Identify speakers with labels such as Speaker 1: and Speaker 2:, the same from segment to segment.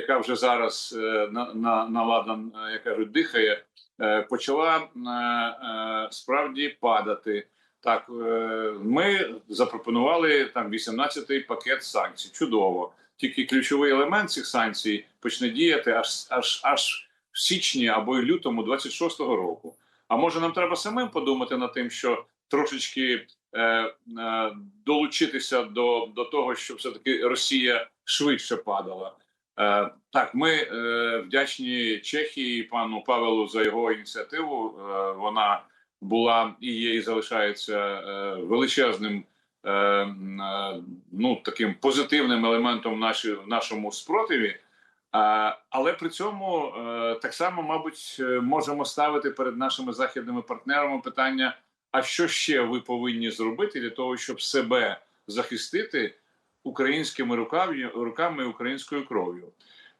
Speaker 1: яка вже зараз е, на, на, наладан, е, як кажуть, дихає, е, почала справді падати. Так, ми запропонували там 18-й пакет санкцій. Чудово. Тільки ключовий елемент цих санкцій почне діяти аж аж аж в січні або й лютому 26-го року. А може нам треба самим подумати над тим, що трошечки е, е, долучитися до, до того, щоб все таки Росія швидше падала. Е, так, ми е, вдячні Чехії пану Павелу за його ініціативу. Е, вона була і є, і залишається величезним. Ну таким позитивним елементом в нашому спротиві, але при цьому так само, мабуть, можемо ставити перед нашими західними партнерами питання: а що ще ви повинні зробити для того, щоб себе захистити українськими руками, руками українською кров'ю?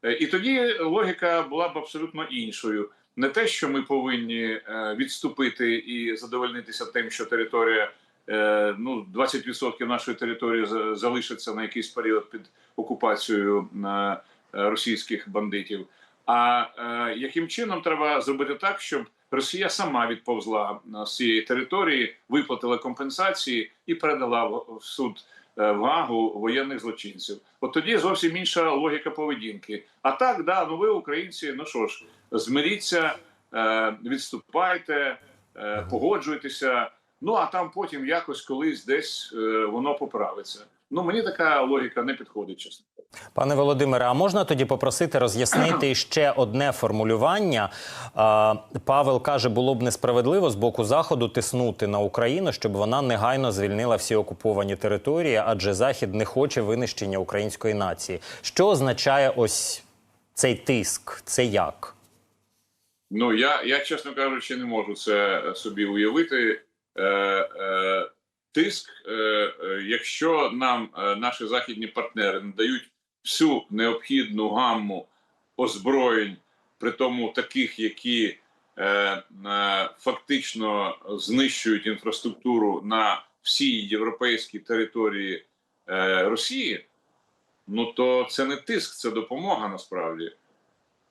Speaker 1: Е, І тоді логіка була б абсолютно іншою. Не те, що ми повинні е, відступити і задовольнитися тим, що територія е, ну 20% нашої території за- залишиться на якийсь період під окупацією російських бандитів. А яким чином треба зробити так, щоб Росія сама відповзла з цієї території, виплатила компенсації і передала в суд е, в Гагу воєнних злочинців? От тоді зовсім інша логіка поведінки. А так, да, ну ви українці, ну що ж, змиріться, е, відступайте, е, погоджуйтеся. Ну а там потім якось колись десь воно поправиться. Ну мені така логіка не підходить, чесно.
Speaker 2: Пане Володимире, а можна тоді попросити роз'яснити ще одне формулювання? Павел каже, було б несправедливо з боку заходу тиснути на Україну, щоб вона негайно звільнила всі окуповані території, адже Захід не хоче винищення української нації. Що означає ось цей тиск? Це як?
Speaker 1: Ну я, я чесно кажучи, не можу це собі уявити. Е, е, тиск, е, е, якщо нам е, наші західні партнери надають всю необхідну гамму озброєнь, при тому таких, які е, е, фактично знищують інфраструктуру на всій європейській території е, Росії, ну то це не тиск, це допомога насправді.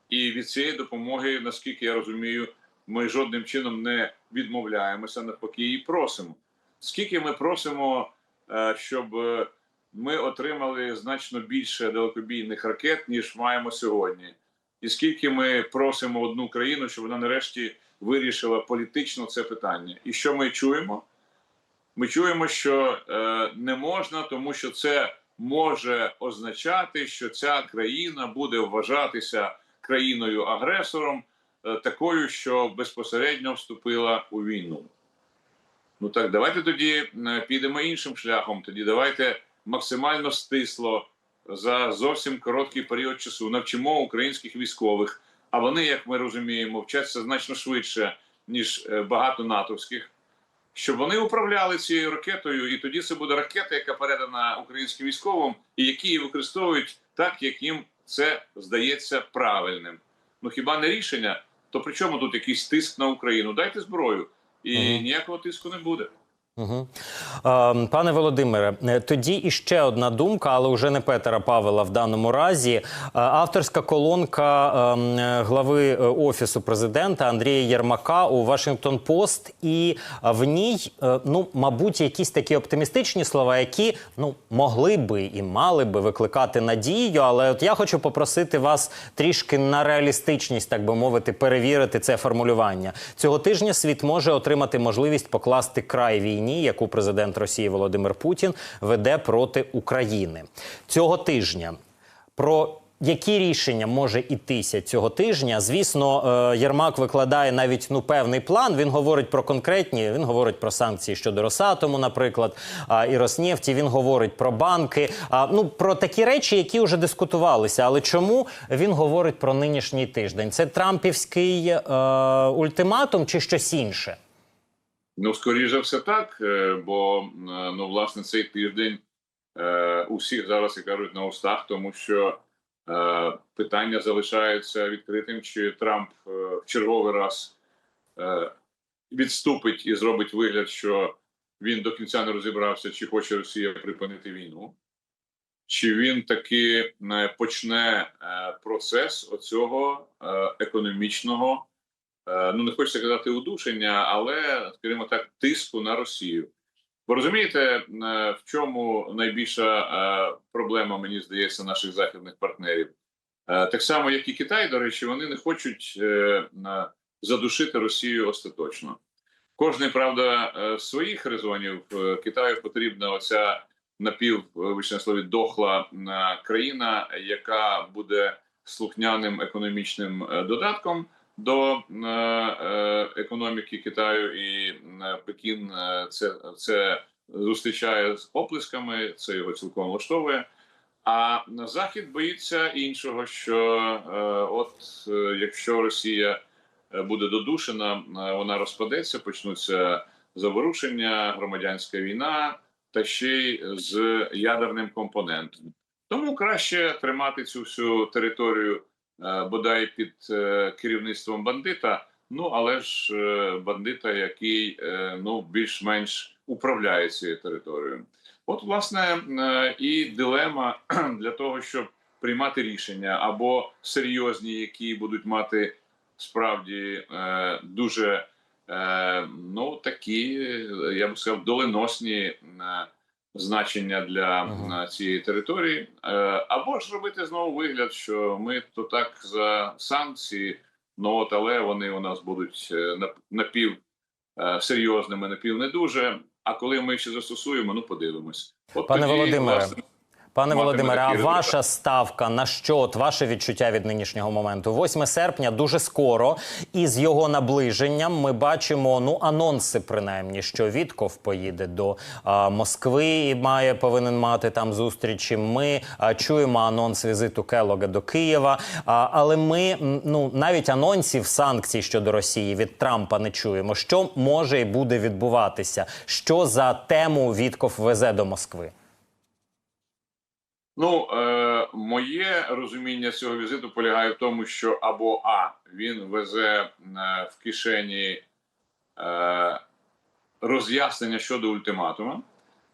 Speaker 1: І від цієї допомоги, наскільки я розумію, ми жодним чином не відмовляємося, навпаки, і просимо. Скільки ми просимо, е, щоб е, ми отримали значно більше далекобійних ракет, ніж маємо сьогодні, і скільки ми просимо одну країну, щоб вона нарешті вирішила політично це питання. І що ми чуємо? Ми чуємо, що е, не можна, тому що це може означати, що ця країна буде вважатися країною-агресором, е, такою, що безпосередньо вступила у війну. Ну так, давайте тоді е, підемо іншим шляхом. Тоді давайте максимально стисло за зовсім короткий період часу навчимо українських військових. А вони, як ми розуміємо, вчаться значно швидше, ніж е, багато натовських, щоб вони управляли цією ракетою, і тоді це буде ракета, яка передана українським військовим, і які її використовують так, як їм це здається правильним. Ну хіба не рішення? То при чому тут якийсь тиск на Україну? Дайте зброю, і ніякого тиску не буде.
Speaker 2: Пане Володимире, е, тоді іще одна думка, але вже не Петера Павела в даному разі. Е, Авторська колонка е, глави офісу президента Андрія Єрмака у Вашингтон Пост, і в ній, ну, мабуть, якісь такі оптимістичні слова, які ну могли би і мали би викликати надію. Але от я хочу попросити вас трішки на реалістичність, так би мовити, перевірити це формулювання. Цього тижня світ може отримати можливість покласти край війні, яку президент Росії Володимир Путін веде проти України цього тижня. Про які рішення може ітися цього тижня? Звісно, е, Єрмак викладає навіть ну певний план. Він говорить про конкретні. Він говорить про санкції щодо Росатому, наприклад, і Роснефті. Він говорить про банки. А, ну про такі речі, які вже дискутувалися. Але чому він говорить про нинішній тиждень? Це Трампівський е, ультиматум чи щось інше?
Speaker 1: Ну, скоріше все, так. е, Бо е, ну, власне, цей тиждень е, у зараз і кажуть на устах, тому що питання залишається відкритим, чи Трамп в черговий раз відступить і зробить вигляд, що він до кінця не розібрався, чи хоче Росія припинити війну. чи він таки почне процес оцього економічного, ну не хочеться казати удушення, але скажімо так, тиску на Росію. Ви розумієте, е, в чому найбільша е, проблема, мені здається, наших західних партнерів? Е, Так само, як і Китай, до речі, вони не хочуть е, задушити Росію остаточно. Кожний, правда, е, своїх резонів Е, Китаю потрібна оця напів, слові, дохла е, країна, яка буде слухняним економічним е, додатком до е, е, економіки Китаю, і е, Пекін це, це зустрічає з оплесками, це його цілком влаштовує. А на захід боїться іншого, що от якщо Росія буде додушена, вона розпадеться, почнуться заворушення, громадянська війна та ще й з ядерним компонентом. Тому краще тримати цю всю територію бодай під е, керівництвом бандита. Ну але ж е, бандита, який е, ну більш-менш управляє цією територією. От, власне, е, і дилема для того, щоб приймати рішення або серйозні, які будуть мати справді е, дуже е, ну такі, е, я б сказав, доленосні е, значення для е, цієї території, е, або ж робити знову вигляд, що ми то так за санкції, ну от але вони у нас будуть е, нап- напів е, серйозними, напів не дуже. А коли ми ще застосуємо, ну подивимось. От
Speaker 2: Пане
Speaker 1: тоді,
Speaker 2: Володимире,
Speaker 1: власне,
Speaker 2: Пане Володимире, а ваша ставка на що? От ваше відчуття від нинішнього моменту? 8 серпня дуже скоро, і з його наближенням ми бачимо ну анонси, принаймні, що Вітков поїде до а, Москви і має повинен мати там зустрічі. Ми а, чуємо анонс візиту Келога до Києва. А, але ми ну навіть анонсів санкцій щодо Росії від Трампа не чуємо. Що може і буде відбуватися? Що за тему Вітков везе до Москви?
Speaker 1: Ну, е, моє розуміння цього візиту полягає в тому, що або А, він везе е, в кишені е, роз'яснення щодо ультиматума,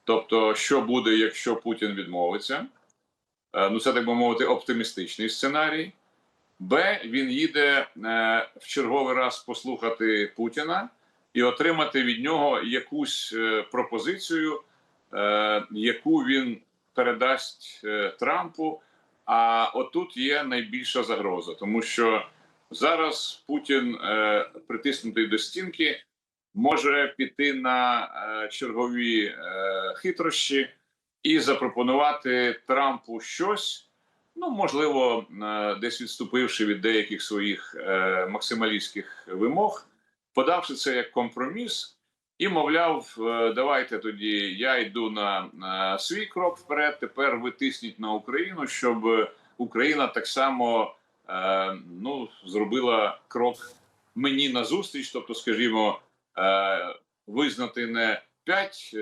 Speaker 1: тобто, що буде, якщо Путін відмовиться. Е, ну, це так би мовити, оптимістичний сценарій. Б, він їде е, в черговий раз послухати Путіна і отримати від нього якусь е, пропозицію, е, яку він передасть е, Трампу. А отут є найбільша загроза, тому що зараз Путін, е, притиснутий до стінки, може піти на е, чергові хитрощі і запропонувати Трампу щось. Ну, можливо, десь відступивши від деяких своїх максималістських вимог, подавши це як компроміс, і мовляв, е, давайте тоді я йду на, на свій крок вперед. Тепер ви тисніть на Україну, щоб Україна так само е, ну, зробила крок мені назустріч, тобто, скажімо, е, визнати не п'ять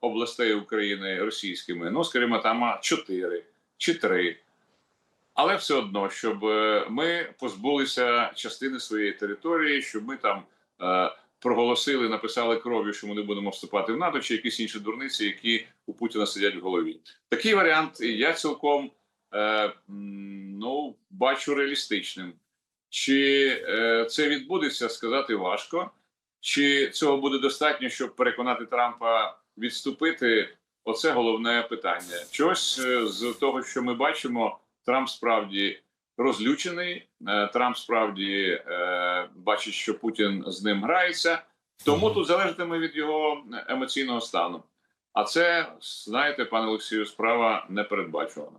Speaker 1: областей України російськими, ну скажімо, там чотири чи три. Але все одно, щоб ми позбулися частини своєї території, щоб ми там проголосили, написали кров'ю, що ми не будемо вступати в НАТО, чи якісь інші дурниці, які у Путіна сидять в голові. Такий варіант я цілком е, ну, бачу реалістичним. Чи е, це відбудеться, сказати важко. Чи цього буде достатньо, щоб переконати Трампа відступити? Оце головне питання. Чогось е, з того, що ми бачимо, Трамп справді розлючений. е, Трамп справді е, бачить, що Путін з ним грається. Тому тут залежатиме від його емоційного стану. А це знаєте, пане Олексію, справа непередбачувана.